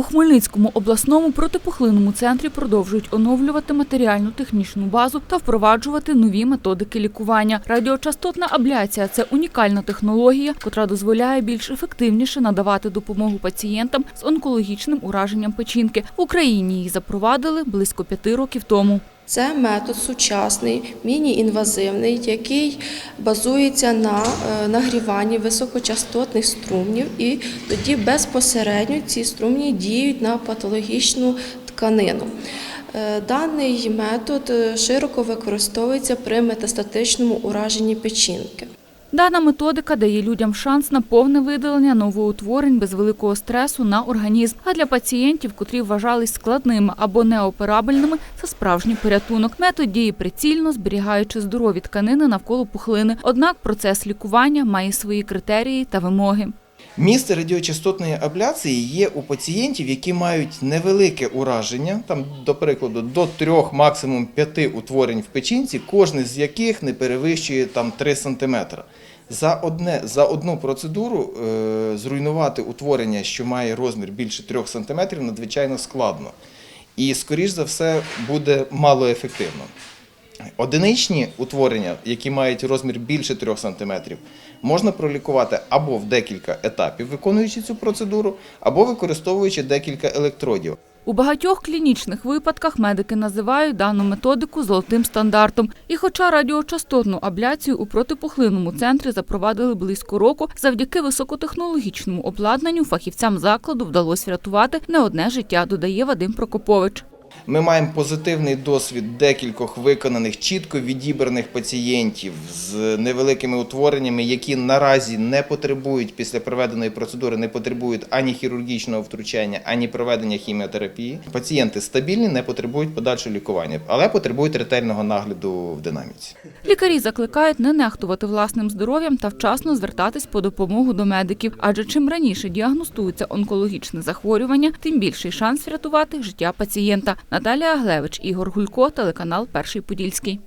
У Хмельницькому обласному протипухлинному центрі продовжують оновлювати матеріальну технічну базу та впроваджувати нові методики лікування. Радіочастотна абляція це унікальна технологія, котра дозволяє більш ефективніше надавати допомогу пацієнтам з онкологічним ураженням печінки. В Україні її запровадили близько п'яти років тому. Це метод сучасний, міні-інвазивний, який базується на е, нагріванні високочастотних струмнів, і тоді безпосередньо ці струмні діють на патологічну тканину. Е, Даний метод е, широко використовується при метастатичному ураженні печінки. Дана методика дає людям шанс на повне видалення новоутворень без великого стресу на організм. А для пацієнтів, котрі вважались складними або неоперабельними, це справжній порятунок. Метод діє прицільно, зберігаючи здорові тканини навколо пухлини. Однак процес лікування має свої критерії та вимоги. Місце радіочастотної абляції є у пацієнтів, які мають невелике ураження, там, до прикладу, до 3, максимум 5 утворень в печінці, кожне з яких не перевищує там, 3 см. За, одне, за одну процедуру е, зруйнувати утворення, що має розмір більше 3 см, надзвичайно складно. І, скоріш за все, буде малоефективно. Одиничні утворення, які мають розмір більше 3 см, можна пролікувати або в декілька етапів, виконуючи цю процедуру, або використовуючи декілька електродів. У багатьох клінічних випадках медики називають дану методику золотим стандартом. І хоча радіочастотну абляцію у протипухлинному центрі запровадили близько року, завдяки високотехнологічному обладнанню фахівцям закладу вдалося врятувати не одне життя, додає Вадим Прокопович. Ми маємо позитивний досвід декількох виконаних чітко відібраних пацієнтів з невеликими утвореннями, які наразі не потребують після проведеної процедури, не потребують ані хірургічного втручання, ані проведення хіміотерапії. Пацієнти стабільні, не потребують подальшого лікування, але потребують ретельного нагляду в динаміці. Лікарі закликають не нехтувати власним здоров'ям та вчасно звертатись по допомогу до медиків. Адже чим раніше діагностується онкологічне захворювання, тим більший шанс врятувати життя пацієнта. Наталія Аглевич, Ігор Гулько, телеканал Перший Подільський.